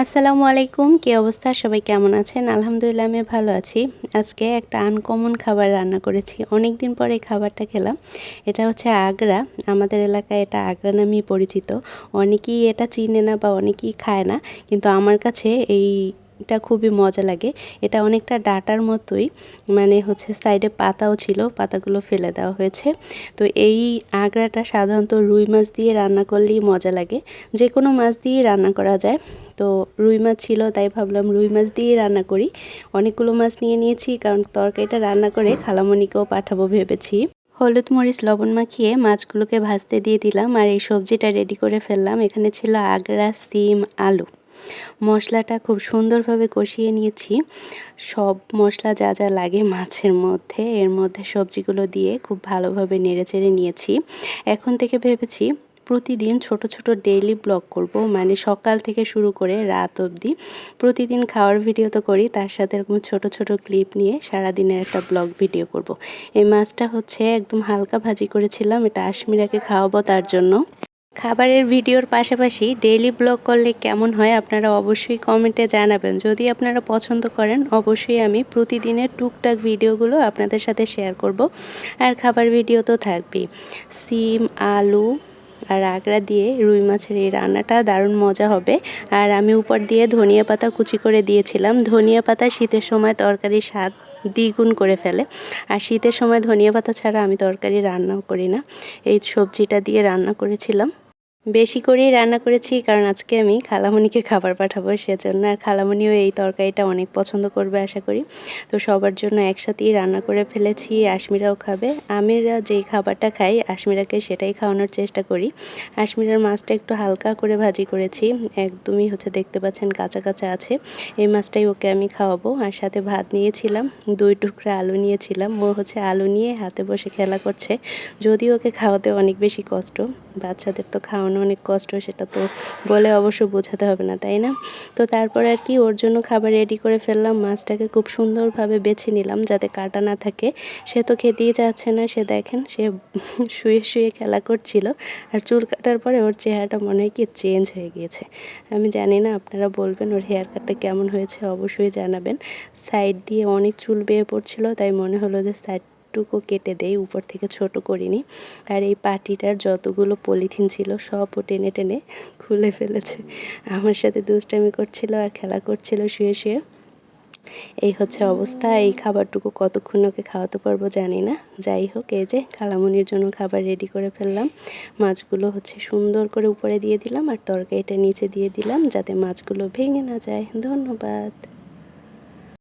আসসালামু আলাইকুম, কি অবস্থা? সবাই কেমন আছেন? আলহামদুলিল্লাহ, আমি ভালো আছি। আজকে একটা আনকমন খাবার রান্না করেছি। অনেক দিন পরে খাবারটা খেলাম। এটা হচ্ছে আগ্রা। আমাদের এলাকায় এটা আগ্রা নামেই পরিচিত। অনেকেই এটা চিনে না বা অনেকেই খায় না। কিন্তু আমার কাছে এই এটা খুবই মজা লাগে। এটা অনেকটা ডাটার মতোই মানে হচ্ছে সাইডে পাতাও ছিল, পাতাগুলো ফেলে দেওয়া হয়েছে। তো এই আগ্রাটা সাধারণত রুই মাছ দিয়ে রান্না করলেই মজা লাগে। যে কোনো মাছ দিয়ে রান্না করা যায়। তো রুই মাছ ছিল, তাই ভাবলাম রুই মাছ দিয়ে রান্না করি। অনেকগুলো মাছ নিয়ে নিয়েছি, কারণ তরকারিটা রান্না করে খালামণিকেও পাঠাবো ভেবেছি। হলুদ মরিচ, লবণ মাখিয়ে মাছগুলোকে ভাজতে দিয়ে দিলাম, আর এই সবজিটা রেডি করে ফেললাম। এখানে ছিল আগ্রা সিম, আলু। মশলাটা খুব সুন্দরভাবে কষিয়ে নিয়েছি। সব মশলা যা যা লাগে মাছের মধ্যে, এর মধ্যে সবজিগুলো দিয়ে খুব ভালোভাবে নেড়েচেড়ে নিয়েছি। এখন থেকে ভেবেছি প্রতিদিন ছোট ছোট ডেইলি ব্লগ করব মানে সকাল থেকে শুরু করে রাত অবধি। প্রতিদিন খাওয়ার ভিডিও তো করি, তার সাথে এরকম ছোট ছোট ক্লিপ নিয়ে সারাদিনের একটা ব্লগ ভিডিও করব। এই মাছটা হচ্ছে একদম হালকা ভাজি করেছিলাম, এটা আশমিরাকে খাওয়াবো তার জন্য। খাবারের ভিডিওর পাশাপাশি ডেইলি ব্লগ করলে কেমন হয় আপনারা অবশ্যই কমেন্টে জানাবেন। যদি আপনারা পছন্দ করেন, অবশ্যই আমি প্রতিদিনের টুকটাক ভিডিওগুলো আপনাদের সাথে শেয়ার করব। আর খাবার ভিডিও তো থাকবেই। সিম, আলু আর আগড়া দিয়ে রুই মাছের এই রান্নাটা দারুণ মজা হবে। আর আমি উপর দিয়ে ধনিয়া পাতা কুচি করে দিয়েছিলাম। ধনিয়া পাতা শীতের সময় তরকারির স্বাদ দ্বিগুণ করে ফেলে। আর শীতের সময় ধনিয়া পাতা ছাড়া আমি তরকারি রান্নাও করি না। এই সবজিটা দিয়ে রান্না করেছিলাম। বেশি করেই রান্না করেছি, কারণ আজকে আমি খালামণিকে খাবার পাঠাবো সেজন্য। আর খালামণিও এই তরকারিটা অনেক পছন্দ করবে আশা করি। তো সবার জন্য একসাথেই রান্না করে ফেলেছি, আশমিরাও খাবে। আমিরা যেই খাবারটা খাই, আশমিরাকে সেটাই খাওয়ানোর চেষ্টা করি। আশমিরার মাছটা একটু হালকা করে ভাজি করেছি, একদমই হচ্ছে দেখতে পাচ্ছেন কাঁচা কাঁচা আছে। এই মাছটাই ওকে আমি খাওয়াবো। আর সাথে ভাত নিয়েছিলাম, দুই টুকরা আলু নিয়েছিলাম। ও হচ্ছে আলু নিয়ে হাতে বসে খেলা করছে। যদি ওকে খাওয়াতে অনেক বেশি কষ্ট। বাচ্চাদের তো খাওয়ানো অনেক কষ্ট, সেটা তো বলে অবশ্য বোঝাতে হবে না, তাই না? তো তারপর আর কি ওর জন্য খাবার রেডি করে ফেললাম, মাছটাকে খুব সুন্দরভাবে বেছে নিলাম যাতে কাটা না থাকে। সে তো খেতেই যাচ্ছে না, সে দেখেন, সে শুয়ে শুয়ে খেলা করছিল। আর চুল কাটার পরে ওর চেহারাটা মনে হয় কি চেঞ্জ হয়ে গিয়েছে। আমি জানি না, আপনারা বলবেন ওর হেয়ার কাটটা কেমন হয়েছে, অবশ্যই জানাবেন। সাইড দিয়ে অনেক চুল বেয়ে পড়ছিল, তাই মনে হলো যে সাইড একটুকু কেটে দেই, উপর থেকে ছোট করিনি। আর এই পাটিটার যতগুলো পলিথিন ছিল, সবও টেনে টেনে খুলে ফেলেছে। আমার সাথে দুষ্টামি করছিল আর খেলা করছিল শুয়ে শুয়ে। এই হচ্ছে অবস্থা। এই খাবারটুকু কতক্ষণ ওকে খাওয়াতে পারব জানি না। যাই হোক, এই যে কালামনির জন্য খাবার রেডি করে ফেললাম। মাছগুলো হচ্ছে সুন্দর করে উপরে দিয়ে দিলাম আর তরকারিটা নিচে দিয়ে দিলাম যাতে মাছগুলো ভেঙে না যায়। ধন্যবাদ।